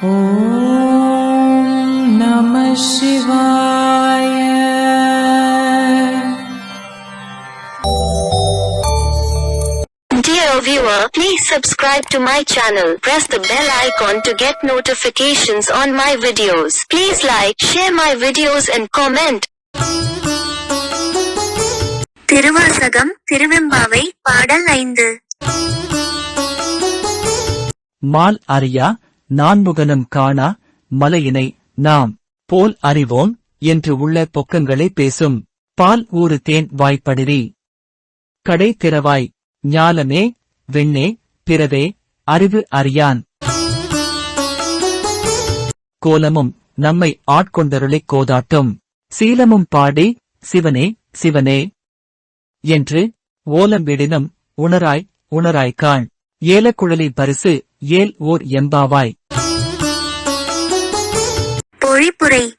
ஓம் நம சிவாய Dear viewer, please subscribe to my channel. Press the bell icon to get notifications on my videos. Please like, share my videos and comment. Thiruvasagam Thiruvempavai பாடல் ஐந்து mall அரியா நான்முகனும் காணா மலையினை நாம் போல் அறிவோம் என்று உள்ள பொக்கங்களை பேசும். பால் ஊறு தேன் வாய்ப்படிரி கடை திறவாய் ஞாலமே வெண்ணே பிறவே அறிவு அறியான். கோலமும் நம்மை ஆட்கொண்டருளைக் கோதாட்டும். சீலமும் பாடி சிவனே சிவனே. என்று ஓலம் விடினும் உணராய் உணராய்கான் ஏலக்குழலி பரிசு ஏல் ஓர் எம்பாவாய் பொழிப்புரை.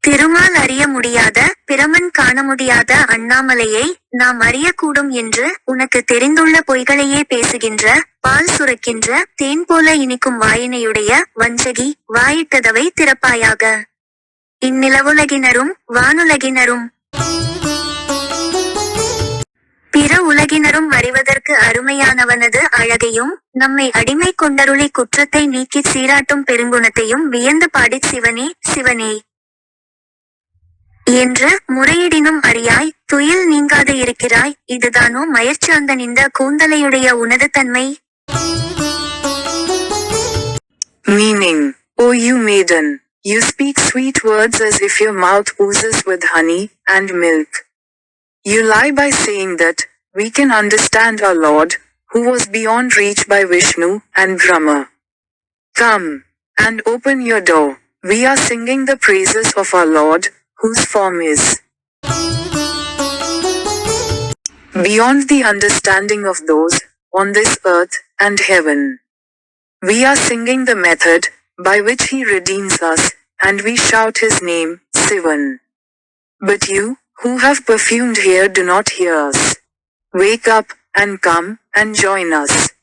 திருமால் அறிய முடியாத பிரமன் காண முடியாத அண்ணாமலையை நாம் அறியக்கூடும் என்று உனக்கு தெரிந்துள்ள பொய்களையே பேசுகின்ற பால் சுரக்கின்ற தேன் போல இனிக்கும் வாயினையுடைய வஞ்சகி வாயிட்டதவை திறப்பாயாக. இந்நிலவுலகினரும் வானுலகினரும் பிற உலகினரும் அறிவதற்கு அருமையானவனது அழகையும் நம்மை அடிமை கொண்டருளி குற்றத்தை நீக்கி சீராட்டும் பெருங்குணத்தையும் வியந்து பாடிச் சிவனே சிவனே என்று முறையிடினும் அறியாய் துயில் நீங்காது இருக்கிறாய் இதுதானோ மயற்சார்ந்த இந்த கூந்தலையுடைய உனது தன்மை meaning O you maiden you speak sweet words as if your mouth oozes with honey and milk. You lie by saying that, we can understand our Lord, who was beyond reach by Vishnu and Brahma. Come, and open your door, we are singing the praises of our Lord, whose form is beyond the understanding of those, on this earth and heaven. We are singing the method by which he redeems us, and we shout his name, Sivan. But you, who have perfumed here do not hear us. Wake up and come and join us.